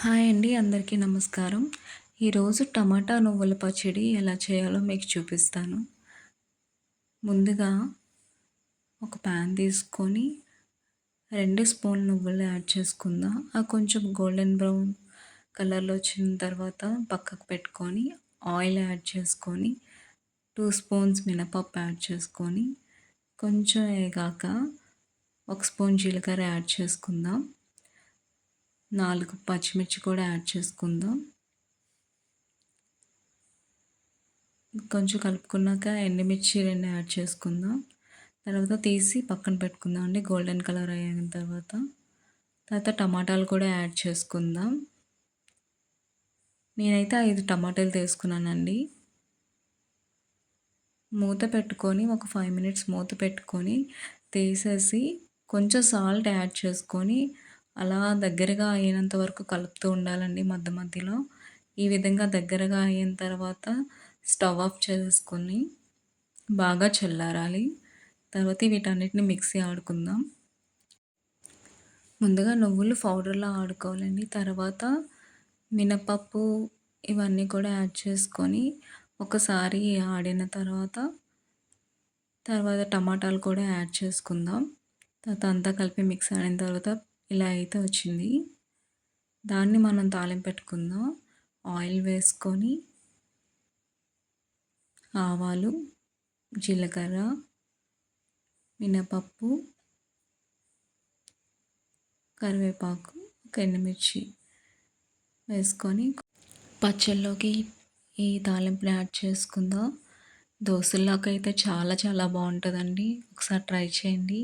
Hi అండి అందరికీ నమస్కారం. ఈరోజు టమాటా నువ్వుల పచ్చడి ఎలా చేయాలో మీకు చూపిస్తాను. ముందుగా ఒక ప్యాన్ తీసుకొని రెండు స్పూన్ నువ్వులు యాడ్ చేసుకుందాం. ఆ కొంచెం గోల్డెన్ బ్రౌన్ కలర్లో వచ్చిన తర్వాత పక్కకు పెట్టుకొని ఆయిల్ యాడ్ చేసుకొని టూ స్పూన్స్ మినపప్పు యాడ్ చేసుకొని కొంచెం వేగాక ఒక స్పూన్ జీలకర్ర యాడ్ చేసుకుందాం. నాలుగు పచ్చిమిర్చి కూడా యాడ్ చేసుకుందాం. కొంచెం కలుపుకున్నాక ఎండుమిర్చి రెండు యాడ్ చేసుకుందాం. తర్వాత తీసి పక్కన పెట్టుకుందాం అండి గోల్డెన్ కలర్ అయిన తర్వాత. తర్వాత టమాటాలు కూడా యాడ్ చేసుకుందాం. నేనైతే ఐదు టమాటాలు తీసుకున్నానండి. మూత పెట్టుకొని ఒక ఫైవ్ మినిట్స్ మూత పెట్టుకొని తీసేసి కొంచెం సాల్ట్ యాడ్ చేసుకొని అలా దగ్గరగా అయినంత వరకు కలుపుతూ ఉండాలండి మధ్య మధ్యలో. ఈ విధంగా దగ్గరగా అయిన తర్వాత స్టవ్ ఆఫ్ చేసుకొని బాగా చల్లారాలి. తర్వాత వీటన్నిటిని మిక్సీ ఆడుకుందాం. ముందుగా నువ్వులు పౌడర్లో ఆడుకోవాలండి. తర్వాత మినపప్పు ఇవన్నీ కూడా యాడ్ చేసుకొని ఒకసారి ఆడిన తర్వాత తర్వాత టమాటాలు కూడా యాడ్ చేసుకుందాం. తర్వాత అంతా కలిపి మిక్స్ ఆడిన తర్వాత ఇలా అయితే వచ్చింది. దాన్ని మనం తాలింపు పెట్టుకుందాం. ఆయిల్ వేసుకొని ఆవాలు జీలకర్ర మినపప్పు కరివేపాకు ఒక ఎండుమిర్చి వేసుకొని పచ్చళ్ళలోకి ఈ తాలింపుని యాడ్ చేసుకుందాం. దోశల్లోకి చాలా చాలా బాగుంటుందండి. ఒకసారి ట్రై చేయండి.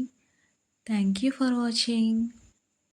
Thank you for watching.